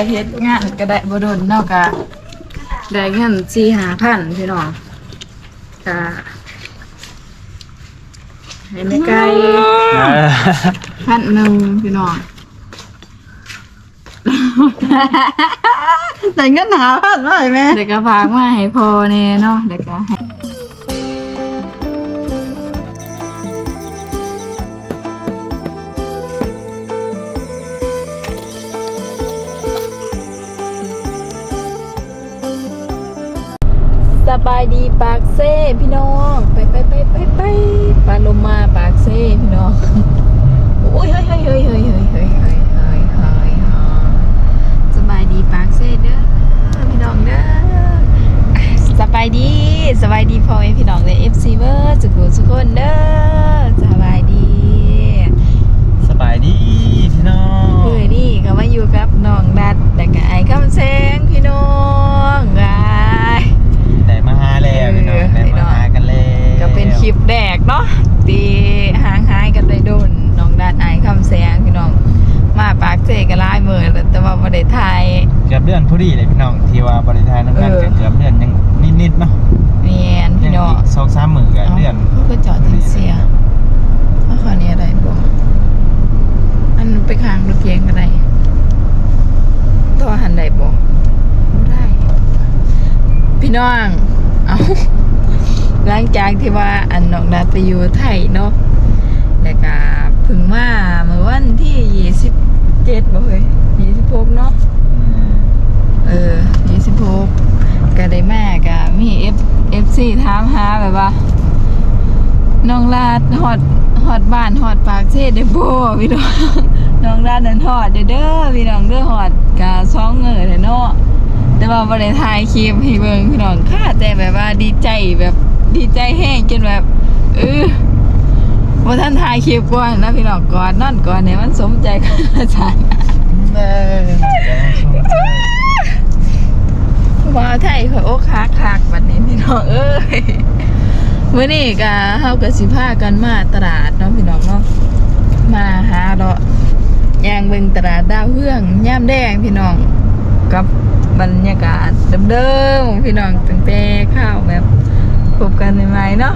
ก็เฮ็ดงานก็ได้บ่โดนเนาะก็ได้เงิน4-5,000พี่น้องก็ให้แม่ไก่พันหนึ่งพี่น้องแต่เงินหาพันมาให้แม่เด็กก็พากมาให้พอแน่เนาะเด็กก็ บายดีปากเซ่พี่น้อง ไปไปไปไปไปปลาลมมาปา น้อง เอาหลังจากที่ว่าอันน้องดาไปอยู่ไทยเนาะแล้วก็เพึ่งมาเมื่อวันที่ยี่สิบเจ็ดบ่เฮ้ยยี่สิบหกเนาะเออยี่สิบหกก็ได้มากอะมีเอฟเอฟซีถามหาแบบว่าน้องลาดฮอดฮอดบ้านฮอดปากเทศได้บ่พี่น้องน้องลาดนั้นฮอดเด้อเด้อพี่น้องเด้อฮอดกะสองเงอเด้อเนาะ แต่ว่าบ่ได้ถ่ายคลิปให้เบิ่งพี่น้องค่าแต่แบบว่าดีใจแบบดีใจแห้งจนแบบเออบ่าทันถ่ายคลิปก่อนนะพี่น้องก่อนนอนก่อนเนี่ยมันสมใจกันอาจารย์เออว่าไทยข่อยโอ้คักคักบัดนี้พี่น้องเอ้ยมื้อนี้ก็เฮาก็สิพากันมาตลาดเนาะพี่น้องเนาะมาหาเลาะยางเบิงตลาดดาวเฮืองย่ามแดงพี่น้อง กับบรรยากาศเดิมๆพี่น้องตั้งแต่ข้าวแบบพบกันใหม่ๆเนาะ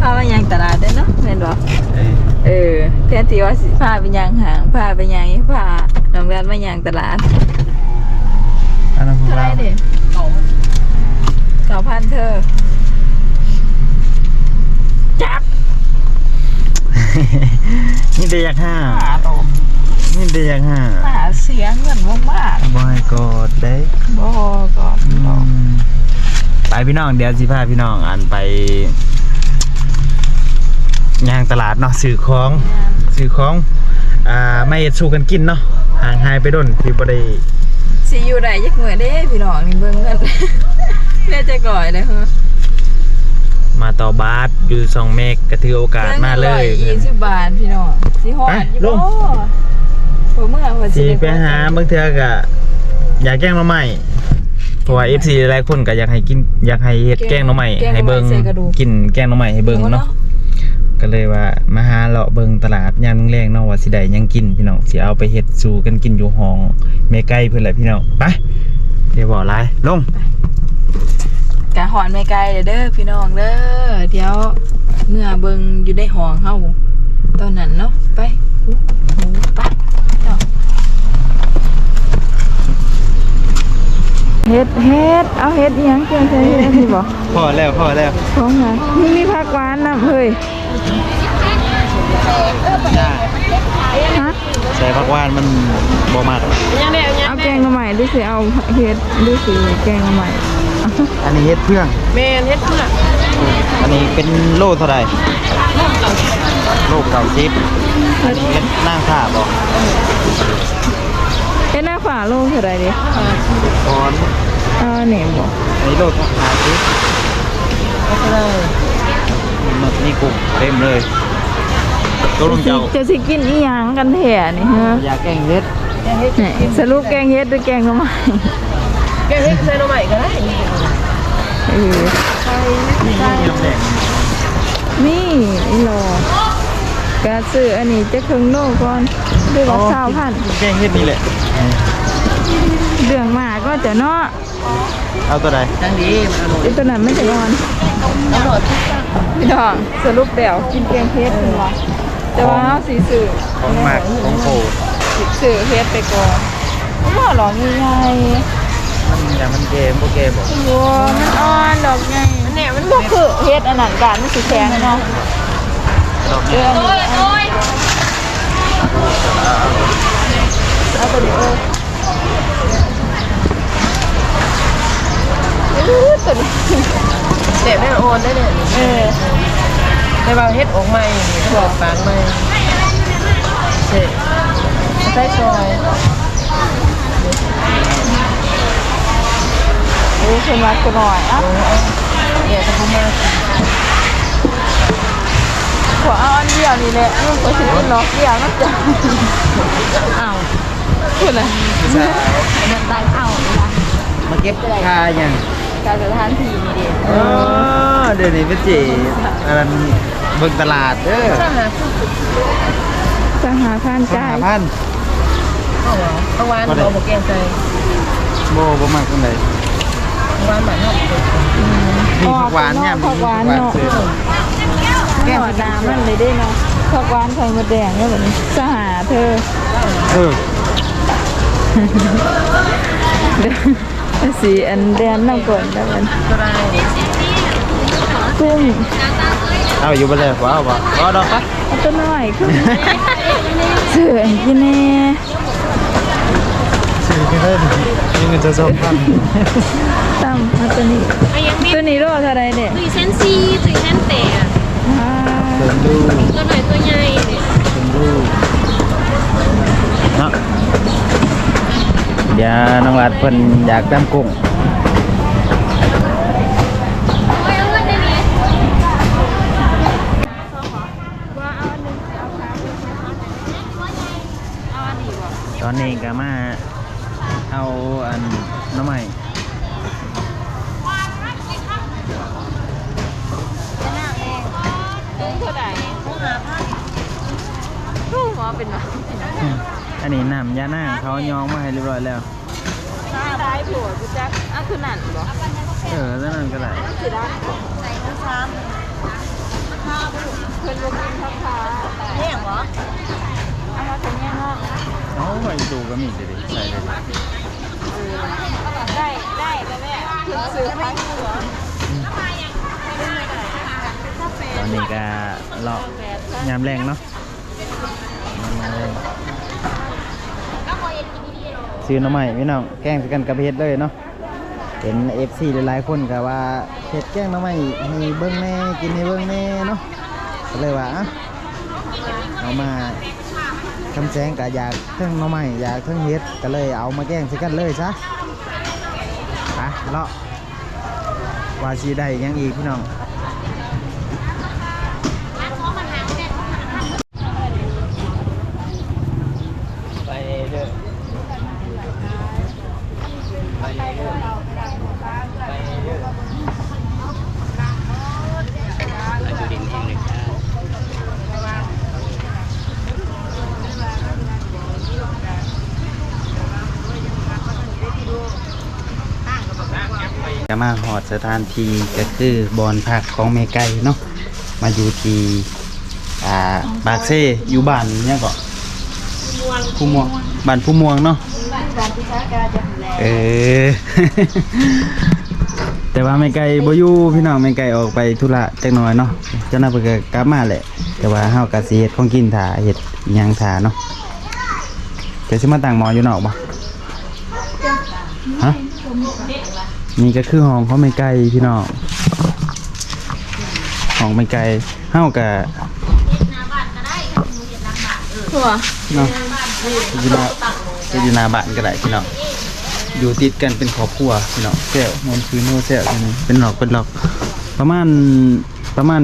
พามาย่างตลาดได้อเนาะแม่นบ่เออเออแทนที่ว่าสิพาไปย่างห้างพาไปย่างอีพาน้องแดนมาย่างตลาดอันนั้นพวกเท่าไหรเราเด็เก้าพันเธอจับนี่เดียกห้าหาตมนี่เดียกห้าหาเสียงเงินมากมากบอยกอดได้ๆบ่ก่อนอืดอกมไปพี่น้องเดี๋ยวสิพาพี่น้องอันไปย่างตลาดเนาะซื้อของซื้อของอ่าไม่เฮ็ดสู้กันกินเนาะห่างหายไปโดนที่บ่ได้สิอยู่ได้ยักเหมือเด้พี่น้องนี่เบิ่งกันแม่ใจก่อยเลยเหรอมาต่อบาสอยู่สองเมกก็ถือโอกาสมาเลยยี่สิบบาทพี่น้องสิฮอดไปอยู่ลบ่ง ผมเมื่อวันสิด้ไปหาบางเทื่อก็อยากแกล้งหน่อไม้เพราะว่า FC หลายคนก็อยากให้กินอยากให้เฮ็ดแกล้งหน่อไม้ให้เบิ่งกินแกล้งหน่อไม้ให้เบิ่งเนาะก็เลยว่ามาหาเลาะเบิ่งตลาดยามแรงๆเนาะว่าสิได้หยังกินพี่น้องสิเอาไปเฮ็ดสู่กันกินอยู่ห้องแม่ไก่เพิ่นแหละพี่น้องไปเดี๋ยวบ่หลายลงกะหอนไม่ไกลเด้อพี่น้องเด้อเดี๋ยวเมื่อเบิ่งอยู่ในห้องเฮาตอนนั้นเนาะไปหูหูไปเนาะ เฮ็ดเฮ็ดเอาเฮ็ดอีหยังเกินใช่เฮ็ดนี่บ่พอแล้วพอแล้วของหยังนี่มีผักหวานนํเฮ้ยฮะใส่ผักหวานมันบ่มักเอาแกงมาใหม่ดูสิเอาเฮ็ดดูสิแกงมาใหม่อันนี้เฮ็ดเพื่องแม่เฮ็ดเพื่ออันนี้เป็นโลเท่าไหร่โลเก้าสิบอันนี้เป็นนางข้าบ่เฮ็ดหน้าฝา โลเท่าไร่ดิตอนเอาอันนี้บ่อันนี้โลเท่าหาสิบก็ได้มันนี่กุ้งเต็มเลยตัวลงเจ้าจะสิกินอีหยังกันแท้นี่ฮะอยากแกงเฮ็ดนี่สรุปแกงเฮ็ดหรือแกงมาใหม่แกงเฮ็ดใส่หน่อไม้ก็ได้เออนี่ยำแดงนี่อีหลอกระซื้ออันนี้จะครึ่งโลก่อนด้วยว่าเศร้าพันแกงเฮ็ดนี่แหละ แต่เนาะเอาตัวใดจังดีมันอร่อยไอ้ตัวนั้นไม่ใช่งอนอร่อยพี่น้องสรุปแล้วกินแกงเฮ็ดเพิ่นว่าแต่ว่าเฮาสิซื้อของหมักของโปรดสิซื้อเฮ็ดไปก่อนบ่หรอกง่ายมันอย่างมันเกมโปเกมบอกๆโอ้มันอ่อนดอกใหญ่มันเนี่ยมันบ่คือเฮ็ดอันนั้นกันมันสิแข็งเนาะดอกเอออันนี้เอาตัวนี้เอ ออู้ตัวนี้เด็ดแน่นอนได้เนี่ยเออในบางเฮ็ดออกใหม่เปิดปางใหม่เด็ดใส่ซอยโอ้ขึ้นมากันหน่อยอะเนี่ยวจะพูดมากขอเอาอันเดียวนี่แหละมันก็สิกินล็อกเดียวมันจะอ้าวพูดเลยใช่มันตายเอาละมาเก็บค่าอย่าง การสถานที่นี่เด็เออเดี๋ยวนี้เป็นจีอันนั้นเบิ่งตลาดเด้อถ้าหาผู้สหาพันสจ่าหายพันเอาเหรอเอาวานเราบอกแกงใจโบบ่มากตรงไหนเอาวานหมันเนาะมีผักหวานเนี่ยผักหวานเนาะซื้อแก้วน้ำมันเลยได้เนาะผักหวานไข่มดแดงเนี่ยแบบนี้สหาเธอเออเดี๋ยว สีอันแดนน้ำก่อนแล้วมันก็ได้ซึ่งเอาอยู่บ่เลยว้าวบ่ว้าวดอกปะเอาตัวน้อยขึ้นเสืออันกินแน่ซื้อกันเลยนี่เงินจะสองพันตั้มเอาตัวนี้อะยังไม่ตัวนี้โลเท่าไรเด็กตุยเส้นซีตุยเส้นเตะอะเติมดูตัวหน่อยตัวใหญ่เนี่ยเติมดูเนาะเดี๋ยวน้องรัดเพิ่นอยากตำกุ้งตอนนี้ก็มาเอาอันน้ำใหม่ เท่าไหร่ลูกหมอเป็นหมอ อั นนี้น้ำยาหน้างเขายองมาให้เรียบร้อยแล้วตายผัวกูจักอะคือนั่นบ่เออแล้วนั่นก็ได้สิได้ใส่น้ำซ้ำเพิ่นบ่กินผักขาแห้งบ่เอามาตัวเนี้ยเนาะเอาไปดูก็มีสิใส่เลยได้ได้แต่แม่ถึงซื้อพักเหรอตอนนี้ก็เลาะยามแรงเนาะยามแรง ซื้อน้ำใหม่พี่น้องแกล้งสกันกับเฮ็ดเลยเนาะเห็น FC หลายๆคนก็ว่าเฮ็ดแกล้งน้ำใหม่ให้เบิ่งแน่กินให้เบิ่งแน่เนาะก็เลยว่าเอามาคำแสงก็อยากเทั้งน้ำใหม่อยากเทั้งเฮ็ดก็เลยเอามาแกล้งสกันเลยซะไปเลาะว่าสิได้ยังอีกพี่น้อง ไปเด้อไปเด้อไปเด้อ จะมาหอดสถานที่ก็คือบอนพักของเมไก่เนาะมาอยู่ที่อ่าปากเซ่อยู่บ้านเนี่ยก็ผู้ม่วงบ้านผู้ม่วงเนาะเออ แต่ว่าไม่ไกลบ่อยู่พี่น้องไม่ไกลออกไปธุระจักหน่อยเนาะเจ้าหน้าเพิ่นก็กลับมาแหละ แต่ว่าเฮาก็สิเฮ็ดของกินถ่าเฮ็ดหยังถ่าเนาะเดี๋ยวสิมาตั้งหมออยู่นอกบ่ฮะ นี่ก็คือห้องของไม่ไกลพี่น้องห้องไม่ไกลเฮาก็ผัวเนาะอยู่หน้าอยู่หน้าบ้านก็ได้พี่น้องอยู่ติดกันเป็นครอบครัวพี่น้องแซวมันคือนัวแซวอันนี้เป็นหลอกเป็นหลอก ประมาณประมาณ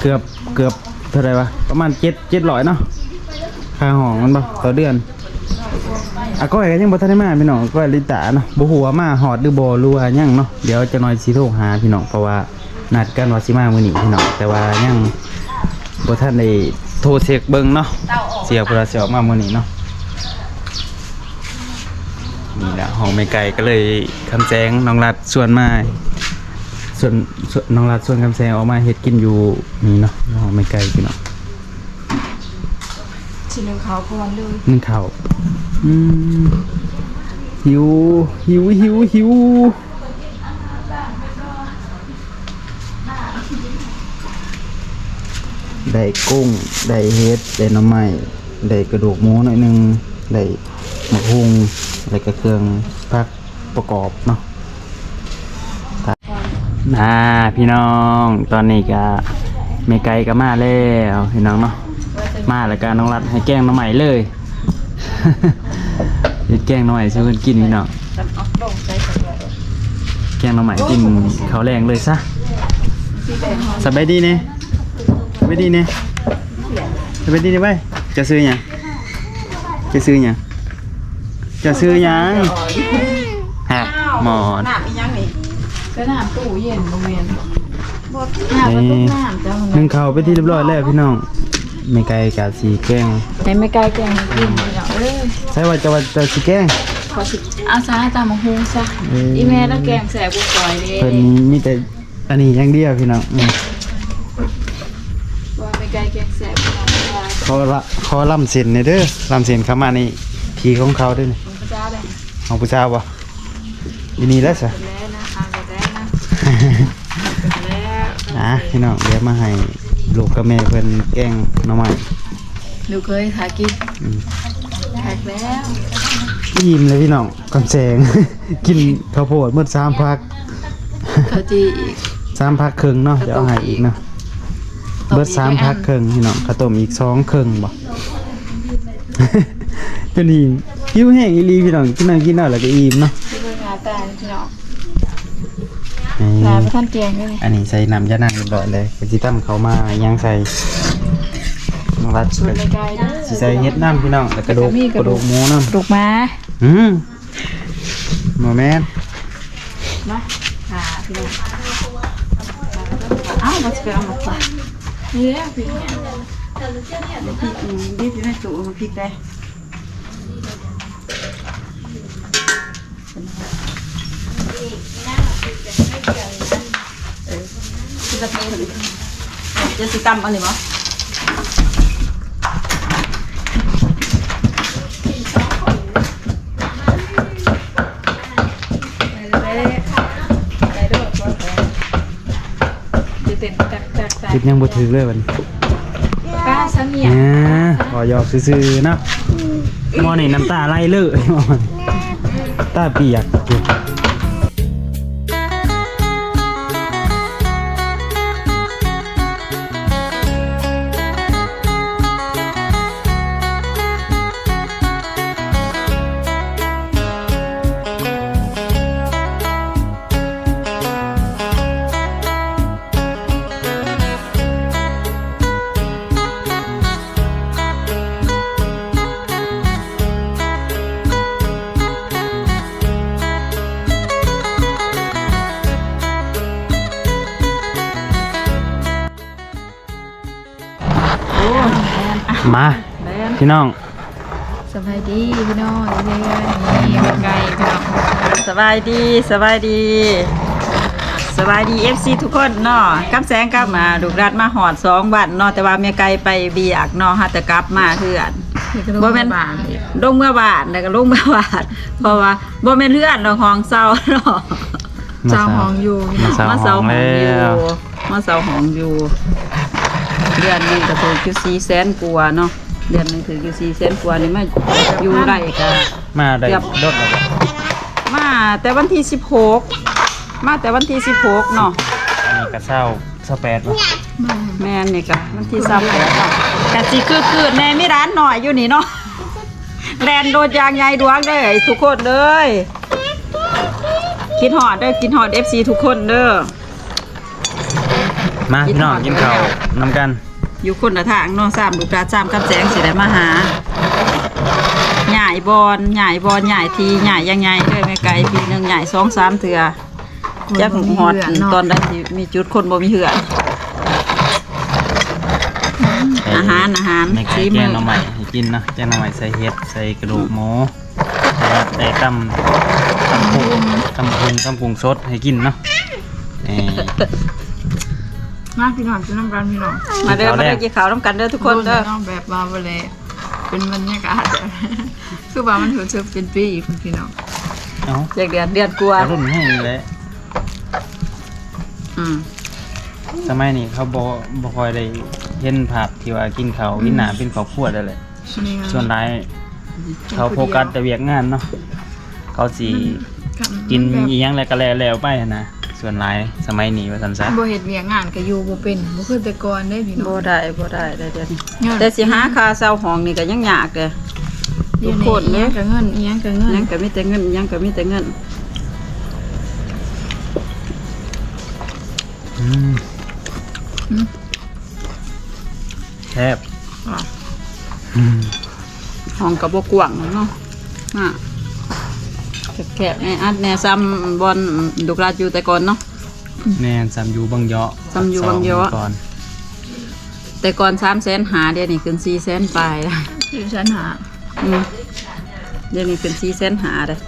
เกือบเกือบเท่าไหรวะประมาณเจ็ดเจ็ดร้อยเนาะค่าห้องมันบ่ต่อเดือน อะก้อยก็ยังบ่ทันได้มาพี่น้องก้อยลิตาเนาะบ่ฮู้ว่ามาฮอดหรือบ่รู้ว่ายังเนาะเดี๋ยวจะน้อยสิโทรหาพี่น้องเพราะว่านัดกันว่าสิมามื้อนี้พี่น้องแต่ว่ายังบ่ทันได้โทรเช็คเบิ่งเนาะเสียเพิ่นว่าสิออกมามื้อนี้เนาะนี่แหละห้องไม่ไกลก็เลยคำแสงน้องรัดชวนมาส่วนน้องรัดชวนคำแสงออกมาเฮ็ดกินอยู่นี่เนาะห้องไม่ไกลพี่เนาะ ชิ้นหนึ่งเขาก่อนเลยนึ่งข้าวอืมหิว หิวหิวหิวได้กุ้งได้เฮ็ดได้หน้ำไม้ได้กระดูกหมูหน่อยหนึงได้หมกฮุงอะไรก็เครื่องพักประกอบเนาะน่าพี่น้องตอนนี้ก็ไม่ไกลก็มาแล้วพี่น้องเนาะ มาแล้วก็น้องรัดให้แกล้งหน้ำใหม่เลยเฮ็ดแกงหน่อยช่วยกันกินพี่น้องแกงหน่อใหม่กินข้าวแรงเลยซะสบายดีเนี่ยสบายดีเนี่ยสบายดีเนี่ยไปจะซื้อหยังจะซื้อหยังจะซื้อหยังฮะหมอนก็น้ำตู้เย็นโรงเรียนน้ำก็ต้มน้ำจ้านึ่งข้าวไปที่เรียบร้อยแล้วพี่น้อง ไม่ไกลกาสีแกงในไม่ไกลแกงกินเนาะเอ้ยใช่ว่าจะว่าจะสีแกงขอสิเอาซะตามมาฮูซะเอออีอีแม่แล้วแกงแสบกูซอยเด้เพิ่นมีแต่อันนี้อย่างเดียวพี่น้องอืมว่าไม่ไกลแกงแสบกูซอยเขาละเขาล่ำเส้นเนี่ยเด้อล่ำเส้นเข้ามานี่ทีของเขาเด้วยมันก็จ้าเลยของผู้ชายบ่อีนี่แล้วสะแล้วนะอ่านก็ได้นะแล้วอะพี่น้องเดี๋ยวมาให้ ลูกกับแม่เพิ่นแกล้งหน้องใหม่ดูเคยทากินอืมแท็กแล้วยิ้มเลยพี่น้องกำแสง กินข้าวโพดเมื่อสามพักเขาจีอีก สามพักครึ่งเนาะเดี๋ยวเอาให้อีกเนาะต้มอีกเบิดสามพักครึ่งพี่น้องข้าวต้มอีกสองครึ่งบ่ เป็นอิ่มหิวแห้งอีหลีพี่น้องกินนั่งกินเอาแล้วก็อิ่มเนาะ ที่เพิ่งหาตาพี่น้อง นี่ตาไปท่านแกงด้วยนี่อันนี้ใส่น้ำยานางเรียบร้อยเลยก็สิตั้มเขามายังใส่น้องรัดสูตรไม่ไกลเด้อสิใส่เฮ็ดน้ำพี่น้องแล้วกระดูกแล้วก็มีกกระระดูดูกกหมูน้ำลูกมาอืมโมแมนมาหาพี่น้องเอ้ามาจะไปเอามาฝากนี่แหละพี่เนี่ยนี่สิให้ตู้มาพริกได้จะสิตำอันนี้มั้งจะเต้นตักตักตักคิดยังบ่ถึงเลยวันนี้ป้าสามีอ่าขอยอกซื่อๆนะมอนี่น้ำตาไหลเลยมอนตาเปียก มาพี่น้องสบายดีพี่น้องเรื่อยๆนี่เป็นไงพี่น้องสบายดีสบายดี สบายดี FC ทุกคนเนาะกำแสงกลับมาดูรัดมาหอดสองวันเนาะแต่ว่าเมียไกลไปเบียกเนาะฮะแต่กลับมาเพื่อนบ่แม่นบานอีกลงเมื่อบาทแล้วก็ลงเมื่อบาทเพราะว่าบ่แม่นเพื่อนเราห้องเศร้าเนาะเจ้าห้องอยู่มาเศร้ามาห้เศร้าองห้องแล้อยู่วมาเศร้าห้องอยู่ เดือนหนึงก็ถืออยู่สี่แสนกว่าเนาะเดือนหนึงถืออยู่สี่แสนกว่านี่มาอยู่ไรก็ มาได้เกือบรถแล้วบ่มาแต่วันที่สิบหกมาแต่วันที่สิบหกเนาะอันนี้ก็เศร้าเศร้าแปดบ่แม่นนี่ก็วันที่สามแปดเนาะแต่สิคือคือแน่มีร้านหน่อยอยู่นี่เนาะแลนโดดยางใหญ่ดวงเด้อทุกคนเลยกินหอดเด้อกินหอดเอฟซีทุกคนเด้อ มาพี่น้องกินข้าวนํกัน อยู่คนละทางเนาะสามลูกดาสามกับแสงสิได้มาหาใหญ่บอลใหญ่บอลใหญ่ทีใหญ่ยังไงเด้อไม่ไกลปีหนึ่งใหญ่สองสามเถื่อจักหอดตอนใดที่มีจุดคนบ่มีเหือนอาหารอาหารในไก่สีแกมืงอหน่อใหม่ให้กินเนาะแกงหน่อใหม่ใส่เห็ดใส่กระดูกหมูใส่แต่ตำตำพุงตำพุงตำพุงสดให้กินเนาะนี่ มาพี่น้องจะน้ำกันพี่น้องมาเด้อเอามาแรเด้กอกินข้าวน้ำกันเด้อทุกคนเด้อน้องแบบมาบ่เลยเป็นบรรยากาศคือว่ามันถือเชิเป็นปีอีกพี่น้องเอ้าเด็กเดือนเดือนกลัวาแต่รุ่นให้นี่แหละอืมสมัยนี้เขาบ่บ่ค่อยได้เห็นภาพที่ว่ากินข้าวกินหน้าเป็นครอบครัวได้เลยนี่ส่วนหลายเขาโฟกัสแต่เวียกงานเนาะเขาสิกินอีหยังแล้วก็แล้วแล้วไปหั้นนะ ส่วนหลายสมัยนี้ว่าซั่นซะบ่เฮ็ดเวียกงานก็อยู่บ่เป็นบ่คือแต่ก่อนได้พี่น้องบ่ได้บ่ได้ได้เดี๋ยวนี้ย้อนแต่สิหาค่าเช่าห้องนี่ก็ยังยากเด้อเดี๋ยวทุกคนเด้อีหยังก็เงินอีหยังก็เงินยังก็มีแต่เงินยังก็มีแต่เงินอืมอืมแซ่บอะอืมห้องก็บ่กว้างเนาะอะ แคบๆแน่อัดแน่ซ้ำบอนดุกลาดอยู่แต่ก่อนเนาะ แม่นซ้ำอยู่บางเยาะซ้ำอยู่บางเยาะสก่อนแต่ก่อน3แสนหาเดี๋ยวนี้ขึ้น4แสนปลายแล้วอยู่ชั้นหาอืมเดี๋ยวนี้ขึ้น4แสนหาเด้อ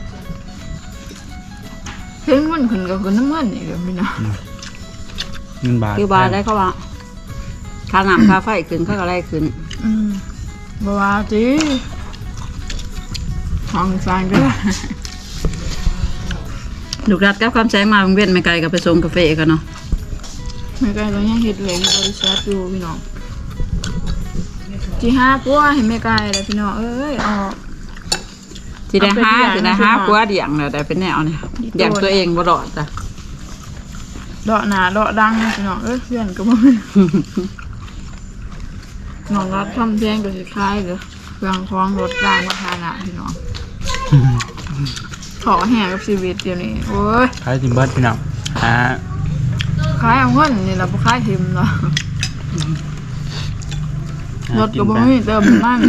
เห็นมันขึ้นก็ขึ้นน้ำมันอีกแล้วพี่น้องเงินบาทคือบาทได้เขาว่าค่าน้ำค่าไฟขึ้นเขาก็ไล่ขึ้นอืมบ่ว่าติห้องสร้างเด้ อดุกลาดกับความแสงมาโรงเวียนไม่ไกลกับไปส่งกาแฟกันเนาะไม่ไกลก็ยังเฮ็ดเวียกอยู่บริษัทอยู่พี่น้องที่ห้าปัวให้ไม่ไกลเลยพี่น้องเอ้ยออกที่ได้ห้าเอาไปที่เลี้ได้ยงห้าใช่ไหมกว่าเดียงแล้วได้เป็นแนวเนี่ยเดียงตัวเองบ่รอดจ้ะเลาะหนาเลาะดังพี่น้องเอ้ยเพื่อนก็บ่มีน้องรัดทำแพงก็สิคล้ายเด้อเครื่องคล้องรถด้านมาทานะพี่น้อง ขอแห่กับชีวิตเดี๋ยวนี้โอ้ยขายทิมเบิร์ดพี่น้องอ่าคล้ายเอาเงินนี่ล่ะบ่คล้ายทิมเนาะรถก็บ่มีเติมน้ำมัน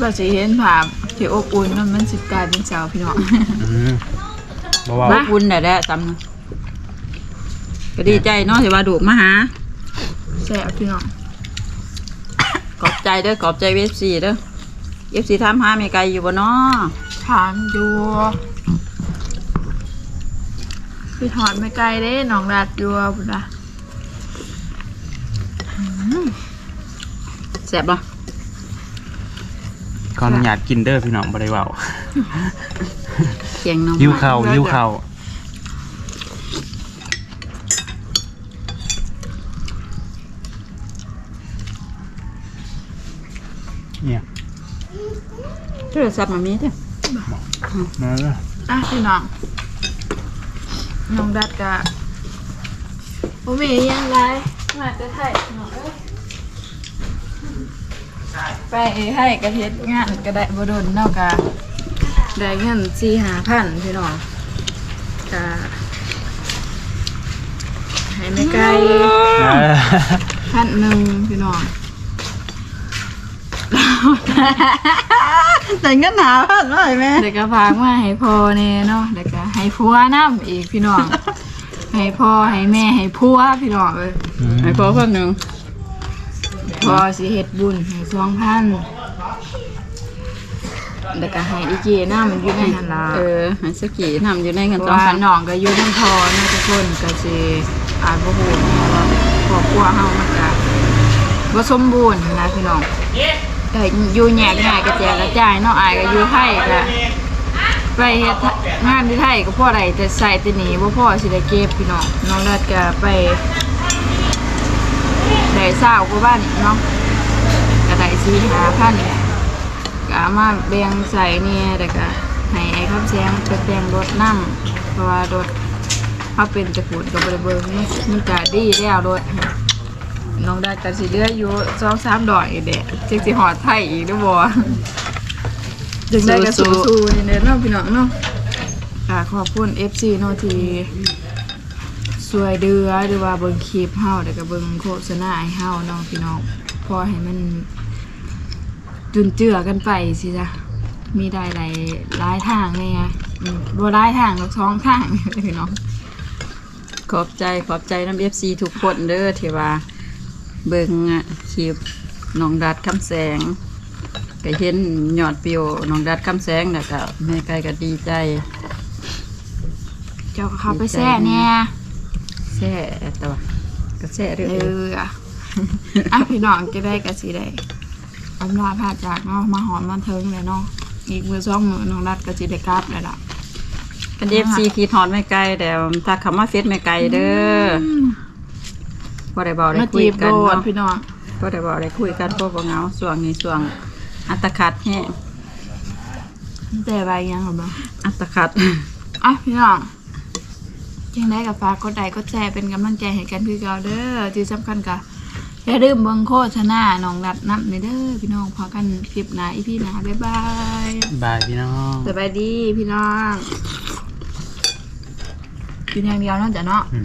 ว่าสิเห็นภาพที่อบอุ่นมันมันสิกลายเป็นสาวพี่น้องอืมบ่เว้าบ่คุณได้แล้วจำนะก็ดีใจเนาะที่ว่าดูกมาหา แซ่บพี่น้องขอบใจเด้อขอบใจเวฟซีเด้อเอฟซีถามหาแม่ไกลอยู่บ่เนาะถามอยู่พี่ถอดไม่ไกลเด้น้องรัดอยู่พุ่นน่ะแซ่บบ่ขออนุญาตกินเด้อพี่น้องบ่ได้เว้าเคียงน้องหิวข้าวหิวข้า โทรศัพท์มามีเด้อมาแล้วอะพี่น้อง น้องดัดกะบ่มีอิหยังไรมาจะไทยน้องเอ้ยไปให้กระเทศงานก็ได้บ่โดนเนาะกะได้เงินสี่ห้าพันพี่น้องกะให้ไม่ไกลเออพันหนึ่งพี่น้อง แต่งกันหนาพันว่าแม่เด็กก็พากมาให้พ่อแน่เนาะเด็กก็ให้ผัวน้ำอีกพี่น้อง ให้พ่อให้แม่ให้ผัวพี่น้องเอ้ยให้พอคนหนึงพ่อสิเฮ็ดบุญให้สองพันเด็กก็ให้อีเจน้ำอยู่ในหันลาเออให้สกีนำอยู่ในเงินเพสอราะงว่าพันน้องก็อยู่ทั้งพ่อเนาะทุกคนก็สิอาจบ่ฮู้แน่ว่าครอบครัวเฮามันก็บ่สมบูรณ์นะพี่น้อง ก็อยู่แยกง่ายกระแจกระจายเนาะอายก็อยู่ไทยก็ไปเฮ็ดงานที่ไทยก็พ่อได้แต่ใส่แต่หนีบ่พ่อสิได้เก็บพี่น้องน้องรัดก็ไปได้เศร้ากว่าบ้านเนาะก็ได้สี่ห้าพันก็มาแบ่งใส่เนี่ยแต่ก็ให้ไอ้คำแซงไปแต่งรถนํเพราะว่ารถเขาเป็นตะปูดก็บ่ได้เบิ่งมันมันก็ดีแล้วรถ น้องได้กันสิเหลืออยู่สองสามดอกอีกเด็กจิกสิหอดไทยอีกด้วยบ่จึงได้กันสู้ๆนี่เด้อเนาะพี่น้องเนาะอ่าขอบคุณ FC เนาะที่ช่วยเดือหรือว่าเบิ่งคลิปเฮาแล้วก็เบิ่งโฆษณาให้เฮาเนาะพี่น้องพอให้มันจุนเจือกันไปสิจ้ะมีได้หลายหลายทางเลยไงอืมบ่หลายทางหรอกสองทางพี่น้องขขอบใจขอบใจน้ำเอฟซีทุกคนเด้อที่ว่า เบิ่งอะคลิปน้องดัดคำแสงก็เห็นยอดวิวน้องดัดคำแสงน่ะก็แม่ไก่ก็ดีใจ เจ้าก็เข้าไปแซ่แน่แซ่แต่ว่าก็แซ่เรื่เออยออะอะพี่น้องจะได้ก็สิได้อำลาพาจากเนาะมาหอนมาเทิงเลยเนาะอีกมือสองมือน้องรัดก็สิได้กลับแล้วล่ะกันเอฟซีคิดฮอดไม่ไกลแต่ถ้าคำว่าเฟซไม่ไกลเด้อ บ่ได้บอกได้มาคุจียบกันโดดเนาะพี่น้องบ่ได้บอกได้คุยกันเพราะบ่เหงาช่วงนี้ช่วงอัตคัดแห้งแต่ใบยังหรอบ้างอัตคัด อะพี่น้องยังได้กับฝากกดไลค์กดแชร์เป็นกำลังใจให้กันคือเก่าเด้อที่สำคัญก็อย่าลืมเบิ่งโฆษณาน้องรัดนับในเด้อพี่น้องพอกันคลิปหน้าอีพี่หน้าบ๊ายบายบายพี่น้อง สบายดีพี่น้องกินอย่างเดียวเนาะจ้ะเนาะ อืม